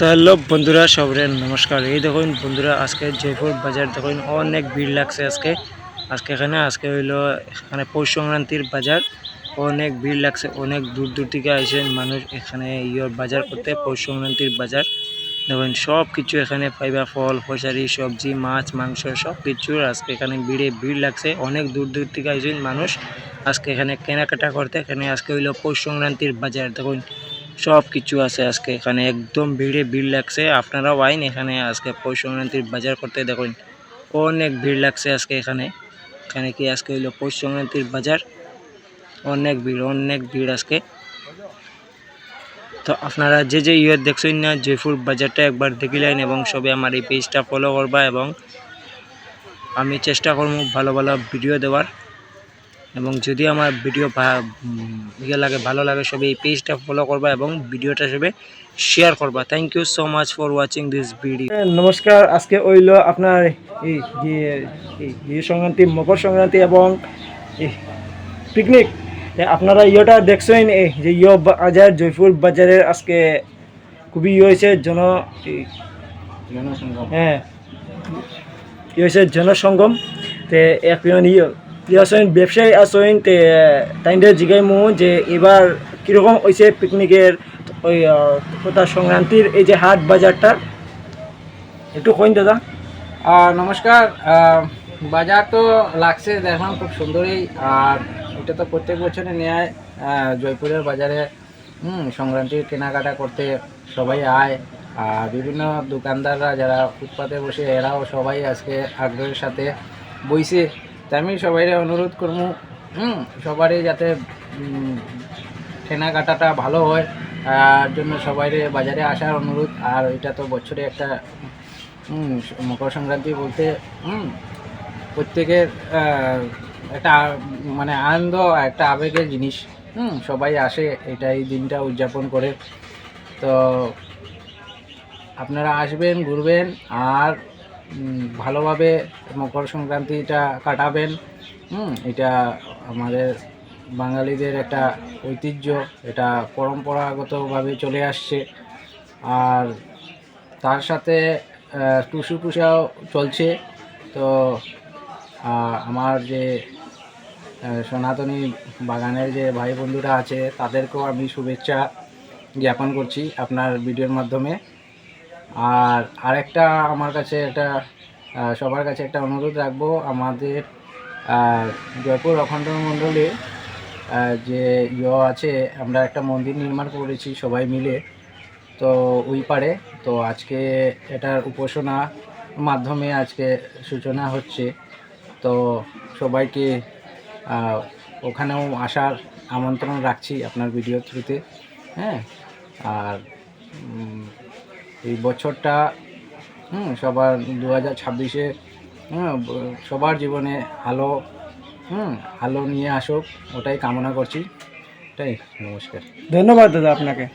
তো হ্যালো বন্ধুরা সবরে নমস্কার। এই দেখুন বন্ধুরা, আজকে জয়পুর বাজার দেখুন, অনেক ভিড় লাগছে আজকে। আজকে এখানে, আজকে হইল এখানে পৌষ সংক্রান্তির বাজার। অনেক ভিড় লাগছে, অনেক দূর দূর থেকে আইসেন মানুষ এখানে ইয়র বাজার করতে, পৌষ সংক্রান্তির বাজার। দেখুন সব কিছু এখানে পাইবা, ফল ফসারি সবজি, মাছ, মাংস সব কিছুর আজকে এখানে ভিড়ে ভিড় লাগছে। অনেক দূর দূর থেকে আইসেন মানুষ আজকে এখানে কেনাকাটা করতে। এখানে আজকে হইল পৌষ সংক্রান্তির বাজার, দেখুন। সব কিছু আছে আজকে এখানে। একদম ভিড়ে ভিড় লাগছে। আপনারাও আইন এখানে আজকে পৌষ সংক্রান্তির বাজার করতে দেখুন। অনেক ভিড় লাগছে আজকে এখানে। এখানে কি আজকে হইল পৌষ সংক্রান্তির বাজার? অনেক ভিড় অনেক ভিড় আজকে। তো আপনারা যে যে ইয়ে দেখছেন না, জয়পুর বাজারটা একবার দেখি দেখিলেন এবং সবে আমার এই পেজটা ফলো করবা এবং আমি চেষ্টা করব ভালো ভালো ভিডিও দেওয়ার। এবং যদি আমার ভিডিও ইয়ে লাগে ভালো লাগে সবে এই পেজটা ফলো করবা এবং ভিডিওটা সবে শেয়ার করবা। Thank you so much for watching this video নমস্কার। আজকে হইল আপনার এই যে এই সংক্রান্তি মকর সংক্রান্তি এবং পিকনিক আপনারা ইয়েটা দেখছেন এই যে ইয় বাজার জয়পুর বাজারের আজকে খুবই ইয়ে হয়েছে জন হ্যাঁ ইয়ে হয়েছে জনসঙ্গম তে একজন ইয়ে। আছেন? ব্যবসায়ী আছেন, তে তাইদের জিগাই মু যে এবার কীরকম হয়েছে পিকনিকের ওই কথা সংক্রান্তির এই যে হাট বাজারটা? একটু কইন দাদা। নমস্কার। বাজার তো লাগছে, দেখলাম খুব সুন্দরই। আর এটা তো প্রত্যেক বছরে নেয়। জয়পুরের বাজারে, হুম সংক্রান্তির কেনাকাটা করতে সবাই আয়। আর বিভিন্ন দোকানদাররা যারা ফুটপাতে বসে, এরাও সবাই আজকে আগ্রহের সাথে বইছে। তাই আমি সবাই অনুরোধ করব, হুম, সবারই যাতে কেনাকাটাটা ভালো হয় তার জন্য সবাই বাজারে আসার অনুরোধ। আর এটা তো বছরে একটা মকর সংক্রান্তি বলতে, হুম, প্রত্যেকের একটা মানে আনন্দ, একটা আবেগের জিনিস। হুম, সবাই আসে এটা এই দিনটা উদযাপন করে। তো আপনারা আসবেন, ঘুরবেন, আর ভালোভাবে মকর সংক্রান্তিটা কাটাবেন। হুম, এটা আমাদের বাঙালিদের একটা ঐতিহ্য, এটা পরম্পরাগতভাবে চলে আসছে। আর তার সাথে টুসু পূজাও চলছে। তো আমার যে সনাতনী বাগানের যে ভাই বন্ধুরা আছে, তাদেরকেও আমি শুভেচ্ছা জ্ঞাপন করছি আপনার ভিডিওর মাধ্যমে। আর আরেকটা আমার কাছে একটা সবার কাছে একটা অনুরোধ রাখব আমাদের জয়পুর অখণ্ড মণ্ডলে যে ইয়ে আছে, আমরা একটা মন্দির নির্মাণ করেছি সবাই মিলে, তো ওই পারে, তো আজকে এটার উপাসনা মাধ্যমে আজকে সূচনা হচ্ছে, তো সবাইকে ওখানেও আসার আমন্ত্রণ রাখছি আপনার ভিডিও থ্রুতে হ্যাঁ? আর এই বছরটা, হুম, সবার দু হাজার ছাব্বিশে হ্যাঁ সবার জীবনে আলো হুম আলো নিয়ে আসুক, ওটাই কামনা করছি। তাই, নমস্কার। ধন্যবাদ দাদা আপনাকে।